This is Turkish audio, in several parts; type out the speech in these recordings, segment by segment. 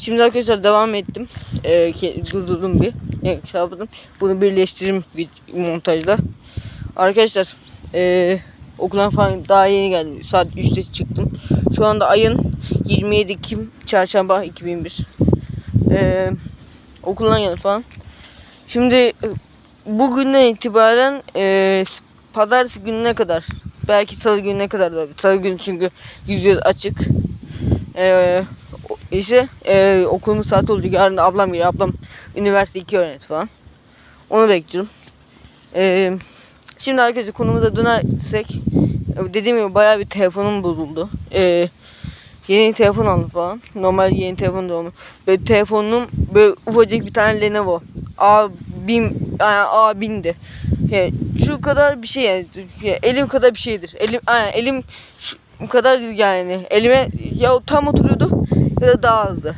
Şimdi arkadaşlar devam ettim. Ee, durdurdum bir. Yani şey yaptım. Bunu birleştiririm montajda. Arkadaşlar ee, okuldan falan daha yeni geldim. Saat 3'te çıktım. Şu anda ayın 27 Ekim Çarşamba 2001. Ee, okuldan geldim falan. Şimdi bugünden itibaren e, pazartesi gününe kadar belki salı gününe kadar da salı günü çünkü yüzde açık. E, o- işte e, okulumun saati olacak. Yarın da ablam geliyor. Ablam üniversite 2 öğrenci falan. Onu bekliyorum. E, şimdi arkadaşlar konumuza dönersek dediğim gibi bayağı bir telefonum bozuldu. E, yeni telefon aldım falan. Normal yeni telefon da olmuş. Böyle telefonum böyle ufacık bir tane Lenovo. A1000 yani A1000'di. Yani şu kadar bir şey yani. Ya elim kadar bir şeydir. Elim yani elim şu kadar yani elime ya tam oturuyordu ya da daha azdı.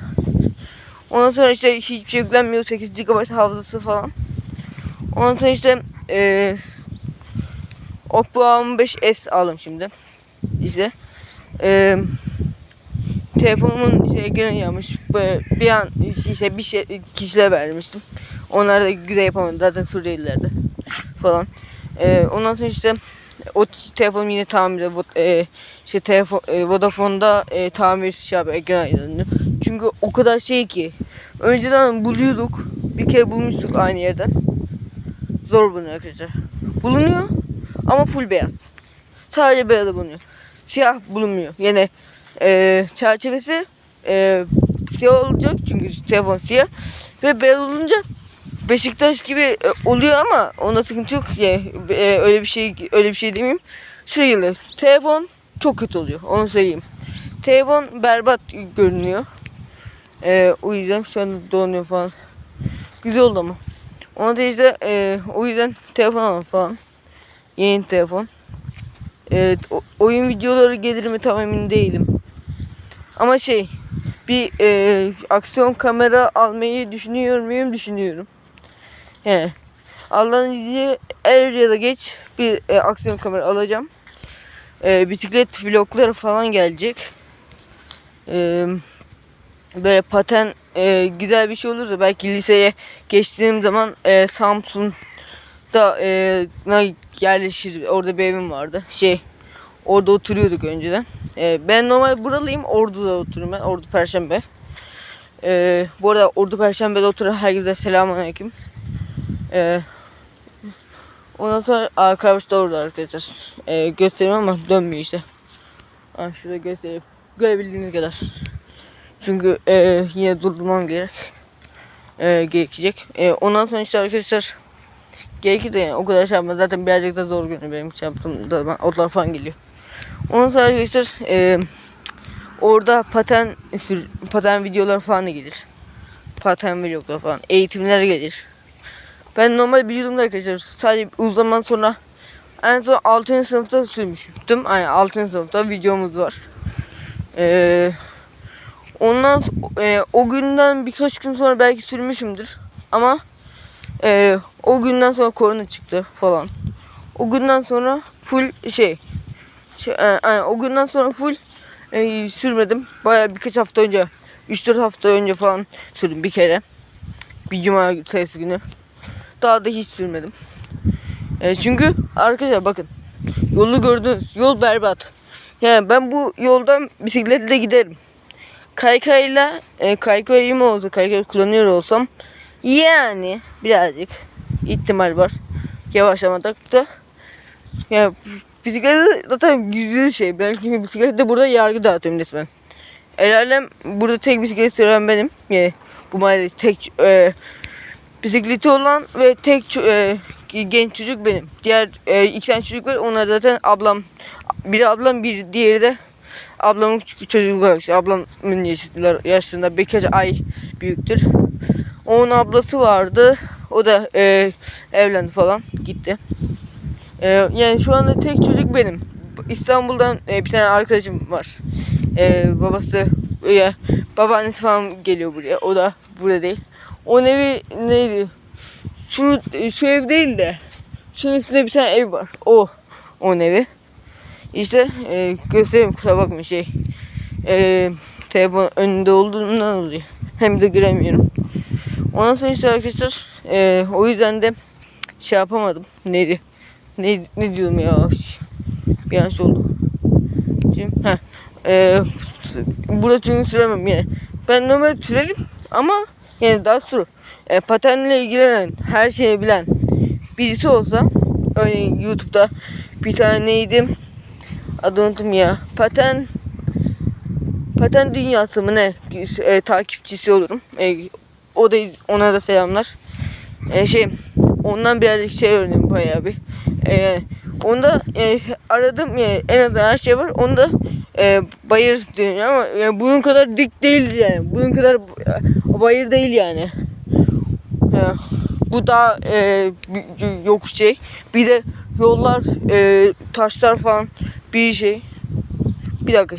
Ondan sonra işte hiçbir şey yüklenmiyor. 8 GB hafızası falan. Ondan sonra işte eee Oppo A15s aldım şimdi. İşte eee telefonumun işte ekranı yanmış. Bir an işte bir şey kişilere vermiştim. Onlar da güzel yapamadı. Zaten Suriyelilerdi falan. Ee, ondan sonra işte o telefonum yine tamirde e, işte telefon e, Vodafone'da e, tamir şey yapıyor ekran aydınlanıyor. Çünkü o kadar şey ki önceden buluyorduk. Bir kere bulmuştuk aynı yerden. Zor bulunuyor arkadaşlar. Bulunuyor ama full beyaz. Sadece beyaz bulunuyor. Siyah bulunmuyor. Yani e, çerçevesi e, siyah olacak çünkü telefon siyah ve beyaz olunca Beşiktaş gibi e, oluyor ama onda sıkıntı yok. Yani, e, öyle bir şey öyle bir şey demeyeyim. Şu telefon çok kötü oluyor. Onu söyleyeyim. Telefon berbat görünüyor. E, o yüzden şu an donuyor falan. Güzel oldu ama. Ona da işte e, o yüzden telefon aldım falan. Yeni telefon. Evet, oyun videoları gelir mi tam emin değilim. Ama şey, bir e, aksiyon kamera almayı düşünüyor muyum? Düşünüyorum. Yani Allah'ın izniyle er ya da geç bir e, aksiyon kamera alacağım. E, bisiklet vlogları falan gelecek. E, böyle paten e, güzel bir şey olursa belki liseye geçtiğim zaman e, Samsun'da e, yerleşir. Orada bir evim vardı. Şey orada oturuyorduk önceden. E, ben normal buralıyım. Ordu'da oturuyorum ben. Ordu Perşembe. E, bu arada Ordu Perşembe'de oturan herkese selamünaleyküm. E, ondan sonra arkadaş da orada arkadaşlar. E, göstereyim ama dönmüyor işte. Ha, şurada göstereyim. Görebildiğiniz kadar. Çünkü e, yine durdurmam gerek. E, gerekecek. E, ondan sonra işte arkadaşlar gerekir de yani o kadar şey yapma. Zaten birazcık da zor günü benim için yaptığımda ben otlar falan geliyor. Ondan sonra arkadaşlar e, orada paten paten videolar falan da gelir. Paten vloglar falan. Eğitimler gelir. Ben normal biliyordum da arkadaşlar. Sadece uzun zaman sonra en son 6. sınıfta sürmüştüm. Yani 6. sınıfta videomuz var. Eee Ondan e, o günden birkaç gün sonra belki sürmüşümdür. Ama e, o günden sonra korona çıktı falan. O günden sonra full şey, şey e, e, o günden sonra full e, sürmedim. Baya birkaç hafta önce 3-4 hafta önce falan sürdüm bir kere. Bir cuma sayısı günü. Daha da hiç sürmedim. E, çünkü arkadaşlar bakın yolu gördünüz. Yol berbat. Yani ben bu yoldan bisikletle giderim kaykayla e, kaykayım olsa kaykay kullanıyor olsam yani birazcık ihtimal var yavaşlamadak da ya bisiklet zaten yüzde şey ben çünkü bisiklette burada yargı dağıtıyorum resmen el alem burada tek bisiklet süren benim yani bu mahallede tek e, bisikleti olan ve tek e, genç çocuk benim diğer e, iki tane çocuk var onlar zaten ablam biri ablam bir diğeri de Ablamın küçük çocuklar, işte ablamın yaşıtlar, yaşında birkaç ay büyüktür. Onun ablası vardı. O da e, evlendi falan gitti. E, yani şu anda tek çocuk benim. İstanbul'dan e, bir tane arkadaşım var. E, babası e, babaannesi falan geliyor buraya. O da burada değil. O evi neydi? Şu, şu ev değil de şunun üstünde bir tane ev var. O o evi. İşte e, göstereyim kusura bakmayın şey. E, telefon önünde olduğundan oluyor. hem de giremiyorum. Ondan sonra işte arkadaşlar e, o yüzden de şey yapamadım. Neydi? Ne, ne diyorum ya? Bir an şey oldu. Şimdi, heh, e, burada çünkü süremem yani. Ben normal sürerim ama yani daha sür. E, patenle ilgilenen, her şeyi bilen birisi olsa örneğin YouTube'da bir tane neydi? Adını unuttum ya. Paten Paten dünyası mı ne? E, takipçisi olurum. E, o da ona da selamlar. E, şey ondan birazcık şey öğrendim bayağı bir. E, onda e, aradım ya en azından her şey var. Onda e, bayır diyor ama yani bunun kadar dik değil yani. Bunun kadar e, bayır değil yani. E, bu da e, yok şey. Bir de yollar, e, taşlar falan bir şey. Bir dakika.